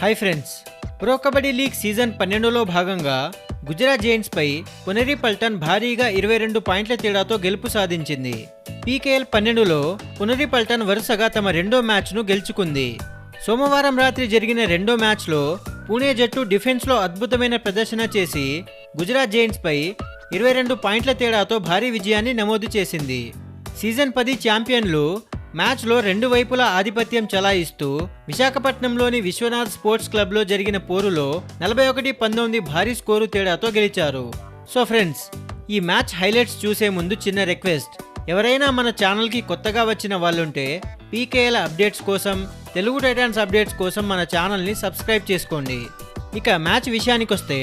Hi friends. Pro kabaddi league season పన్నెండులో భాగంగా Gujarat giants పై పునరి పల్టన్ భారీగా ఇరవై రెండు పాయింట్ల తేడాతో గెలుపు సాధించింది. పీకేఎల్ పన్నెండులో పునరి పల్టన్ వరుసగా తమ రెండో మ్యాచ్ను గెలుచుకుంది. సోమవారం రాత్రి జరిగిన రెండో మ్యాచ్లో పూణే జట్టు డిఫెన్స్లో అద్భుతమైన ప్రదర్శన చేసి గుజరాత్ జైంట్స్ పై ఇరవై రెండు పాయింట్ల తేడాతో భారీ విజయాన్ని నమోదు చేసింది. సీజన్ పది ఛాంపియన్లు మ్యాచ్లో రెండు వైపులా ఆధిపత్యం చలాయిస్తూ విశాఖపట్నంలోని విశ్వనాథ్ స్పోర్ట్స్ క్లబ్లో జరిగిన పోరులో నలభై ఒకటి పంతొమ్మిది భారీ స్కోరు తేడాతో గెలిచారు. సో ఫ్రెండ్స్ ఈ మ్యాచ్ హైలైట్స్ చూసే ముందు చిన్న రిక్వెస్ట్. ఎవరైనా మన ఛానల్కి కొత్తగా వచ్చిన వాళ్ళుంటే పీకేఎల్ అప్డేట్స్ కోసం తెలుగు టైటాన్స్ అప్డేట్స్ కోసం మన ఛానల్ని సబ్స్క్రైబ్ చేసుకోండి. ఇక మ్యాచ్ విషయానికొస్తే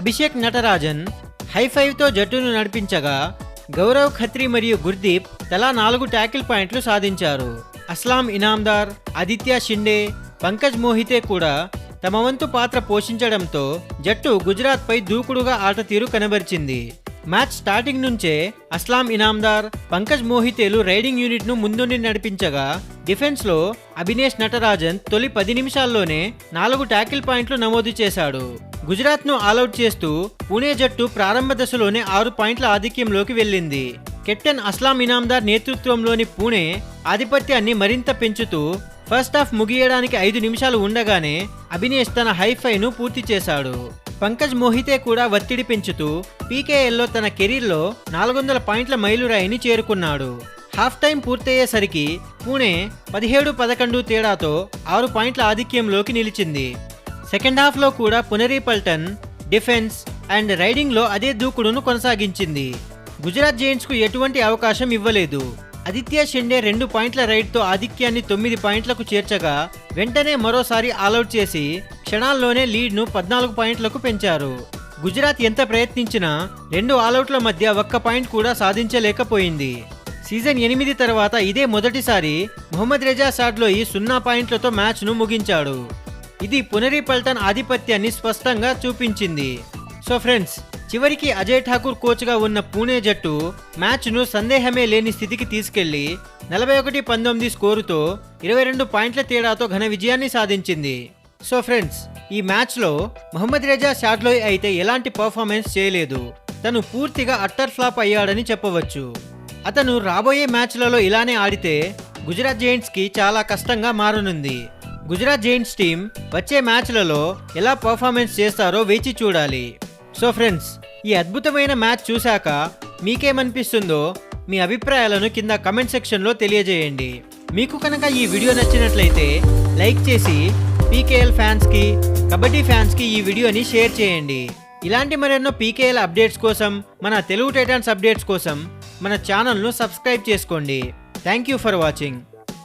అభిషేక్ నటరాజన్ హై ఫైవ్తో జట్టును నడిపించగా గౌరవ్ ఖత్రి మరియు గుర్దీప్ తలా నాలుగు ట్యాకిల్ పాయింట్లు సాధించారు. అస్లాం ఇనామ్దార్ ఆదిత్య షిండే పంకజ్ మోహితే కూడా తమ వంతు పాత్ర పోషించడంతో జట్టు గుజరాత్పై దూకుడుగా ఆట తీరు కనబరిచింది. మ్యాచ్ స్టార్టింగ్ నుంచే అస్లాం ఇనాందార్ పంకజ్ మోహితేలు రైడింగ్ యూనిట్ను ముందుండి నడిపించగా డిఫెన్స్లో అభినేష్ నటరాజన్ తొలి పది నిమిషాల్లోనే నాలుగు ట్యాకిల్ పాయింట్లు నమోదు చేశాడు. గుజరాత్ను ఆలౌట్ చేస్తూ పుణే జట్టు ప్రారంభ దశలోనే ఆరు పాయింట్ల ఆధిక్యంలోకి వెళ్ళింది. కెప్టెన్ అస్లాం ఇనామ్దార్ నేతృత్వంలోని పూణే ఆధిపత్యాన్ని మరింత పెంచుతూ ఫస్ట్ హాఫ్ ముగియడానికి ఐదు నిమిషాలు ఉండగానే అభినేష్ తన హైఫైను పూర్తి చేశాడు. పంకజ్ మోహితే కూడా ఒత్తిడి పెంచుతూ పీకేఎల్లో తన కెరీర్లో నాలుగు వందల పాయింట్ల మైలురాయిని చేరుకున్నాడు. హాఫ్ టైం పూర్తయ్యేసరికి పూణే పదిహేడు పదకొండు తేడాతో ఆరు పాయింట్ల ఆధిక్యంలోకి నిలిచింది. సెకండ్ హాఫ్లో కూడా పునరీ పల్టన్ డిఫెన్స్ అండ్ రైడింగ్లో అదే దూకుడును కొనసాగించింది. గుజరాత్ జైంట్స్కు ఎటువంటి అవకాశం ఇవ్వలేదు. ఆదిత్య షెండే రెండు పాయింట్ల రైడ్తో ఆధిక్యాన్ని తొమ్మిది పాయింట్లకు చేర్చగా వెంటనే మరోసారి ఆలౌట్ చేసి క్షణాల్లోనే లీడ్ను పద్నాలుగు పాయింట్లకు పెంచారు. గుజరాత్ ఎంత ప్రయత్నించినా రెండు ఆలౌట్ల మధ్య ఒక్క పాయింట్ కూడా సాధించలేకపోయింది. సీజన్ ఎనిమిది తర్వాత ఇదే మొదటిసారి మొహమ్మద్ రెజా షాడ్లోయి సున్నా పాయింట్లతో మ్యాచ్ను ముగించాడు. ఇది పునరి పల్టన్ ఆధిపత్యాన్ని స్పష్టంగా చూపించింది. సో ఫ్రెండ్స్ చివరికి అజయ్ ఠాకూర్ కోచ్గా ఉన్న పూణే జట్టు మ్యాచ్ను సందేహమే లేని స్థితికి తీసుకెళ్ళి నలభై ఒకటి పంతొమ్మిది స్కోరుతో ఇరవై రెండు పాయింట్ల తేడాతో ఘన విజయాన్ని సాధించింది. సో ఫ్రెండ్స్ ఈ మ్యాచ్లో మహమ్మద్ రెజా షాడ్లోయ్ అయితే ఎలాంటి పర్ఫార్మెన్స్ చేయలేదు. తను పూర్తిగా అట్టర్ ఫ్లాప్ అయ్యాడని చెప్పవచ్చు. అతను రాబోయే మ్యాచ్లలో ఇలానే ఆడితే గుజరాత్ జైంట్స్కి చాలా కష్టంగా మారనుంది. గుజరాత్ జైంట్స్ టీం వచ్చే మ్యాచ్లలో ఎలా పర్ఫార్మెన్స్ చేస్తారో వేచి చూడాలి. సో ఫ్రెండ్స్ ఈ అద్భుతమైన మ్యాచ్ చూశాక మీకేమనిపిస్తుందో మీ అభిప్రాయాలను కింద కమెంట్ సెక్షన్లో తెలియజేయండి. మీకు కనుక ఈ వీడియో నచ్చినట్లయితే లైక్ చేసి పీకేఎల్ ఫ్యాన్స్కి కబడ్డీ ఫ్యాన్స్కి ఈ వీడియోని షేర్ చేయండి. ఇలాంటి మరెన్నో పీకేఎల్ అప్డేట్స్ కోసం మన తెలుగు టైటాన్స్ అప్డేట్స్ కోసం మన ఛానల్ను సబ్స్క్రైబ్ చేసుకోండి. Thank you for watching.